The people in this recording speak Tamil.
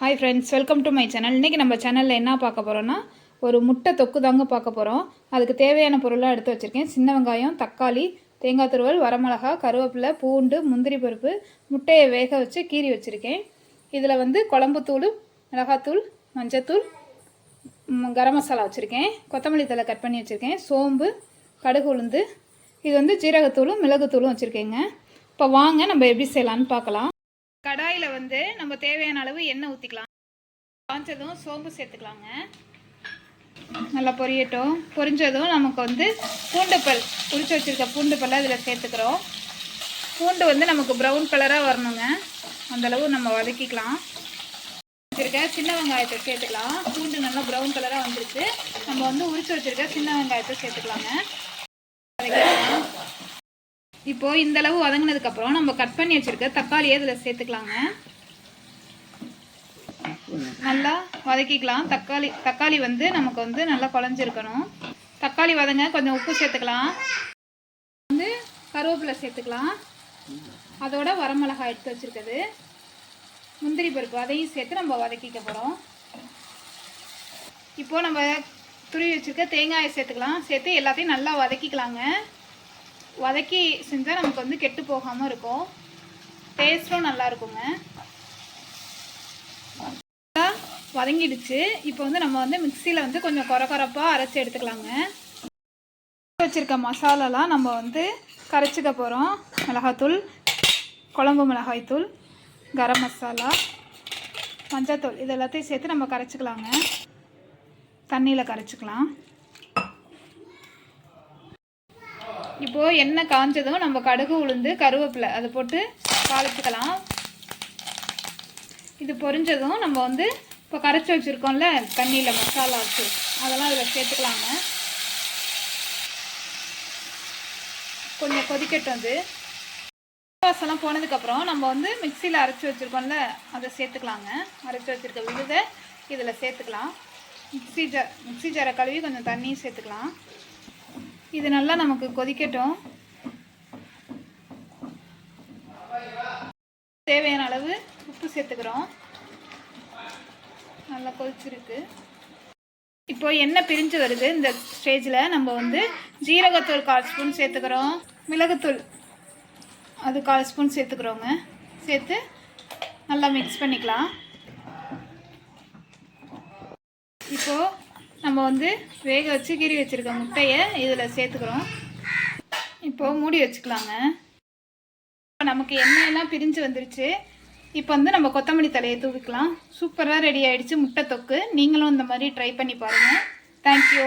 Hi friends welcome to my channel இன்றைக்கி நம்ம சேனலில் என்ன பார்க்க போகிறோன்னா ஒரு முட்டை தொக்கு தாங்க பார்க்க போகிறோம் அதுக்கு தேவையான பொருளாக எடுத்து வச்சுருக்கேன். சின்ன வெங்காயம் தக்காளி தேங்காய் துருவல் வரமிளகா கருவேப்பிலை பூண்டு முந்திரி பருப்பு முட்டையை வேக வச்சு கீறி வச்சுருக்கேன். இதில் வந்து குழம்புத்தூள் மிளகாத்தூள் மஞ்சத்தூள் கரம் மசாலா வச்சுருக்கேன். கொத்தமல்லி தழை கட் பண்ணி வச்சுருக்கேன். சோம்பு கடுகு உளுந்து. இது வந்து ஜீரகத்தூளும் மிளகுத்தூளும் வச்சுருக்கேங்க. இப்போ வாங்க நம்ம எப்படி செய்யலான்னு பார்க்கலாம். கடாயில் வந்து நம்ம தேவையான அளவு எண்ணெய் ஊற்றிக்கலாம் காய்ச்சதும் சோம்பு சேர்த்துக்கலாங்க. நல்லா பொரியட்டும். பொரிஞ்சதும் நமக்கு வந்து பூண்டுப்பல் உரிச்சு வச்சுருக்க பூண்டுப்பல்லை அதில் சேர்த்துக்கிறோம். பூண்டு வந்து நமக்கு ப்ரௌன் கலராக வரணுங்க. அந்த அளவு நம்ம வதக்கிக்கலாம். வச்சுருக்க சின்ன வெங்காயத்தை சேர்த்துக்கலாம். பூண்டு நல்லா ப்ரௌன் கலராக வந்துருச்சு. நம்ம வந்து உரிச்சு வச்சுருக்க சின்ன வெங்காயத்தை சேர்த்துக்கலாங்க. இப்போ இந்த அளவு வதங்கினதுக்கு அப்புறம் நம்ம கட் பண்ணி வச்சிருக்க தக்காளியை இதில் சேர்த்துக்கலாங்க. நல்லா வதக்கிக்கலாம். தக்காளி தக்காளி வந்து நமக்கு வந்து நல்லா குழஞ்சிருக்கணும். தக்காளி வதங்க கொஞ்சம் உப்பு சேர்த்துக்கலாம். வந்து கருவேப்பிலை சேர்த்துக்கலாம். அதோட வரமிளகாய் எடுத்து வச்சிருக்குது முந்திரி பருப்பு அதையும் சேர்த்து நம்ம வதக்கிக்க போகிறோம் இப்போ நம்ம துருவி வச்சுருக்க தேங்காயை சேர்த்துக்கலாம். சேர்த்து எல்லாத்தையும் நல்லா வதக்கிக்கலாங்க. வதக்கி செஞ்சால் நமக்கு வந்து கெட்டு போகாமல் இருக்கும். டேஸ்ட்டும் நல்லா இருக்குங்க. நல்லா வதங்கிடுச்சு. இப்போ வந்து நம்ம வந்து மிக்சியில் வந்து கொஞ்சம் குற குறப்பாக அரைச்சி எடுத்துக்கலாங்க. வச்சுருக்க மசாலாலாம் நம்ம வந்து கரைச்சிக்க போகிறோம் மிளகாத்தூள் குழம்பு மிளகாய்த்தூள் கரம் மசாலா மஞ்சத்தூள் இது எல்லாத்தையும் சேர்த்து நம்ம கரைச்சிக்கலாங்க. தண்ணியில் கரைச்சிக்கலாம். இப்போது எண்ணெய் காஞ்சதும் நம்ம கடுகு உளுந்து கருவேப்பிலை அதை போட்டு தாளிச்சுக்கலாம். இது பொரிஞ்சதும் நம்ம வந்து இப்போ கரைச்சி வச்சுருக்கோம்ல தண்ணியில் மசாலா வச்சு. அதெல்லாம் இதில் சேர்த்துக்கலாங்க. கொஞ்சம் கொதிக்கட்டும் அது. வாசலாம் போனதுக்கப்புறம் நம்ம வந்து மிக்சியில் அரைச்சி வச்சுருக்கோம்ல அதை சேர்த்துக்கலாங்க. அரைச்சி வச்சுருக்க விழுதை இதில் சேர்த்துக்கலாம். மிக்ஸி ஜ மிக்ஸி ஜாரை கழுவி கொஞ்சம் தண்ணியும் சேர்த்துக்கலாம். இது நல்லா நமக்கு கொதிக்கட்டும். தேவையான அளவு உப்பு சேர்த்துக்கிறோம். நல்லா கொதிச்சிருக்கு. இப்போ எண்ணெய் பிரிஞ்சு வருது. இந்த ஸ்டேஜில் நம்ம வந்து ஜீரகத்தூள் கால் ஸ்பூன் சேர்த்துக்கிறோம். மிளகுத்தூள் அது கால் ஸ்பூன் சேர்த்துக்கிறோங்க. சேர்த்து நல்லா மிக்ஸ் பண்ணிக்கலாம். இப்போது நம்ம வந்து வேக வச்சு கீறி வச்சுருக்க முட்டையை இதில் சேர்த்துக்கிறோம். இப்போது மூடி வச்சுக்கலாங்க. இப்போ நமக்கு எண்ணெயெல்லாம் பிரிஞ்சு வந்துருச்சு. இப்போ வந்து நம்ம கொத்தமல்லி தலையை தூவிக்கலாம். சூப்பராக ரெடி ஆகிடுச்சு முட்டை தொக்கு. நீங்களும் இந்த மாதிரி ட்ரை பண்ணி பாருங்கள் தேங்க்யூ